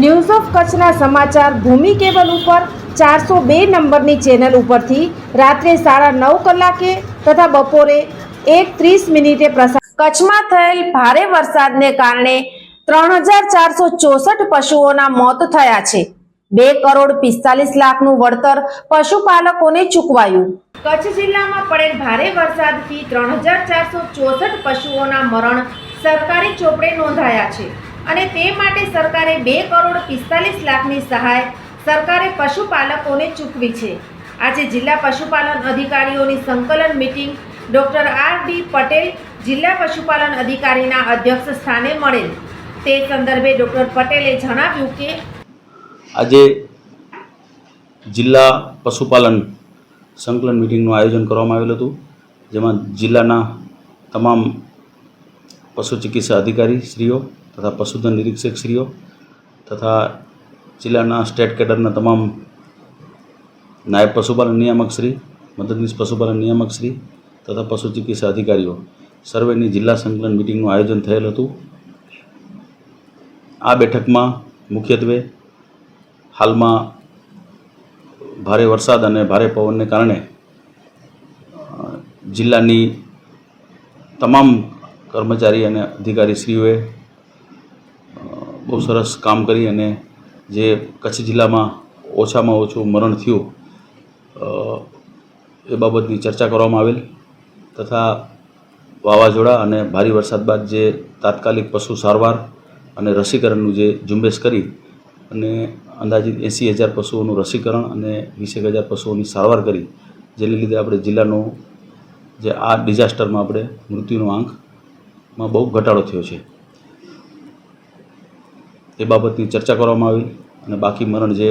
news of કચ્છના સમાચાર ભૂમિ cable ઉપર ચારસો બે નંબરની ચેનલ ઉપરથી રાત્રે સાડા નવ કલાકે તથા બપોરે એક ત્રીસ મિનિટે પ્રસાર કચ્છમાં થયેલ ભારે વરસાદને કારણે ત્રણ હજાર ચારસો ચોસઠ પશુઓના મોત થયા છે. બે કરોડ પિસ્તાલીસ લાખનું વળતર પશુપાલકોને ચૂકવાયું. કચ્છ જિલ્લામાં પડેલ ભારે વરસાદથી ત્રણ હજાર ચારસો ચોસઠ પશુઓના મરણ સરકારી ચોપડે નોંધાયા છે. અને તે માટે સરકારે બે કરોડ પિસ્તાલીસ લાખની સહાય સરકારે પશુપાલકોને ચૂકવી છે. આજે જિલ્લા પશુપાલન અધિકારીઓની સંકલન meeting doctor R D Patel જિલ્લા પશુપાલન અધિકારીના અધ્યક્ષ સ્થાને મળેલ. તે સંદર્ભે ડૉક્ટર પટેલે જણાવ્યું કે આજે જિલ્લા પશુપાલન સંકલન મિટિંગનું આયોજન કરવામાં આવેલું હતું, જેમાં જિલ્લાના તમામ પશુ ચિકિત્સા અધિકારી શ્રીઓ તથા પશુધન નિરીક્ષક શ્રીઓ તથા જિલ્લાના સ્ટેટ કેડરના તમામ નાયબ પશુપાલન નિયામક શ્રી મદદનીશ પશુપાલન નિયામકશ્રી તથા પશુ ચિકિત્સા અધિકારીઓ. સર્વેની જિલ્લા સંકલન મિટિંગનું આયોજન થયેલ હતું. આ બેઠકમાં મુખ્યત્વે હાલમાં ભારે વરસાદ અને ભારે પવનને કારણે જિલ્લાની તમામ કર્મચારી અને અધિકારીશ્રીઓએ બહુ સરસ કામ કરી અને જે કચ્છ જિલ્લામાં ઓછામાં ઓછું મરણ થયું એ બાબતની ચર્ચા કરવામાં આવેલ તથા વાવાઝોડા અને ભારે વરસાદ બાદ જે તાત્કાલિક પશુ સારવાર અને રસીકરણનું જે ઝુંબેશ કરી અને અંદાજિત એંસી હજાર પશુઓનું રસીકરણ અને વીસેક હજાર પશુઓની સારવાર કરી, જેને લીધે આપણે જિલ્લાનો જે આ ડિઝાસ્ટરમાં આપણે મૃત્યુનો આંકમાં બહુ ઘટાડો થયો છે. એ બાબતની ચર્ચા કરવામાં આવી અને બાકી મરણ જે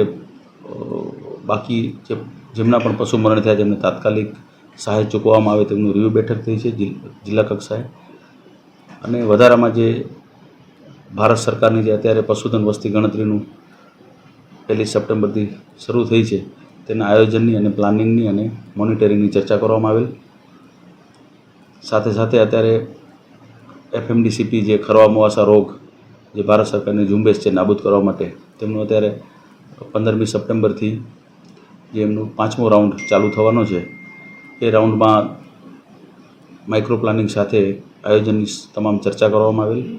બાકી જે, જેમના પણ પશુ મરણ થયા તેમને તાત્કાલિક સહાય ચૂકવવામાં આવે તેમનું રિવ્યૂ બેઠક થઈ છે જિલ્લા કક્ષાએ. અને વધારામાં જે ભારત સરકારની જે અત્યારે પશુધન વસ્તી ગણતરીનું પહેલી સપ્ટેમ્બરથી શરૂ થઈ છે, તેના આયોજનની અને પ્લાનિંગની અને મોનિટરિંગની ચર્ચા કરવામાં આવેલ. સાથે સાથે અત્યારે એફએમડીસીપી જે ખરવા મુવાસા રોગ જે ભારત સરકારની ઝુંબેશ છે નાબૂદ કરવા માટે, તેમનું અત્યારે પંદરમી સપ્ટેમ્બરથી જે એમનું પાંચમો રાઉન્ડ ચાલુ થવાનો છે, એ રાઉન્ડમાં માઇક્રો પ્લાનિંગ સાથે આયોજનની તમામ ચર્ચા કરવામાં આવેલી.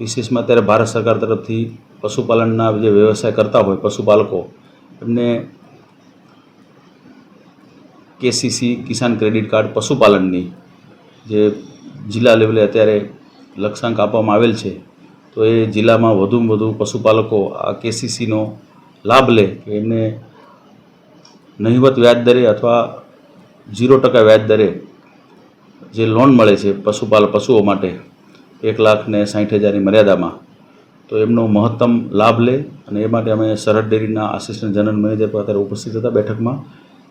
વિશેષમાં અત્યારે ભારત સરકાર તરફથી પશુપાલનના જે વ્યવસાય કરતા હોય પશુપાલકો, એમને કેસીસી કિસાન ક્રેડિટ કાર્ડ પશુપાલનની જે જિલ્લા લેવલે અત્યારે લક્ષ્યાંક આપવામાં આવેલ છે, તો એ જિલ્લામાં વધુમાં વધુ પશુપાલકો આ કેસીસીનો લાભ લે કે એમને નહિવત વ્યાજ દરે અથવા ઝીરો ટકા વ્યાજ દરે જે લોન મળે છે પશુપાલ પશુઓ માટે એક લાખ ને સાઠ હજારની મર્યાદામાં, તો એમનો મહત્તમ લાભ લે અને એ માટે અમે સરહદ ડેરીના આસિસ્ટન્ટ જનરલ મેનેજર પર અત્યારે ઉપસ્થિત હતા બેઠકમાં.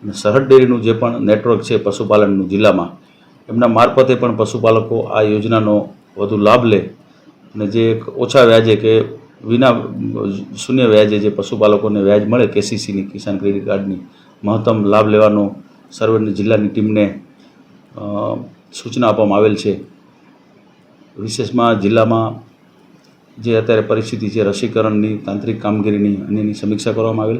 અને સરહદ ડેરીનું જે પણ નેટવર્ક છે પશુપાલનનું જિલ્લામાં, એમના મારફતે પણ પશુપાલકો આ યોજનાનો વધુ લાભ લે અને જે એક ઓછા વ્યાજે કે વિના શૂન્ય વ્યાજે જે પશુપાલકોને વ્યાજ મળે કેસીસીની, કિસાન ક્રેડિટ કાર્ડની, મહત્તમ લાભ લેવાનો સર્વેની જિલ્લાની ટીમને સૂચના આપવામાં આવેલ છે. વિશેષમાં જિલ્લામાં જે અત્યારે પરિસ્થિતિ છે, રસીકરણની, તાંત્રિક કામગીરીની અને એની સમીક્ષા કરવામાં આવેલ.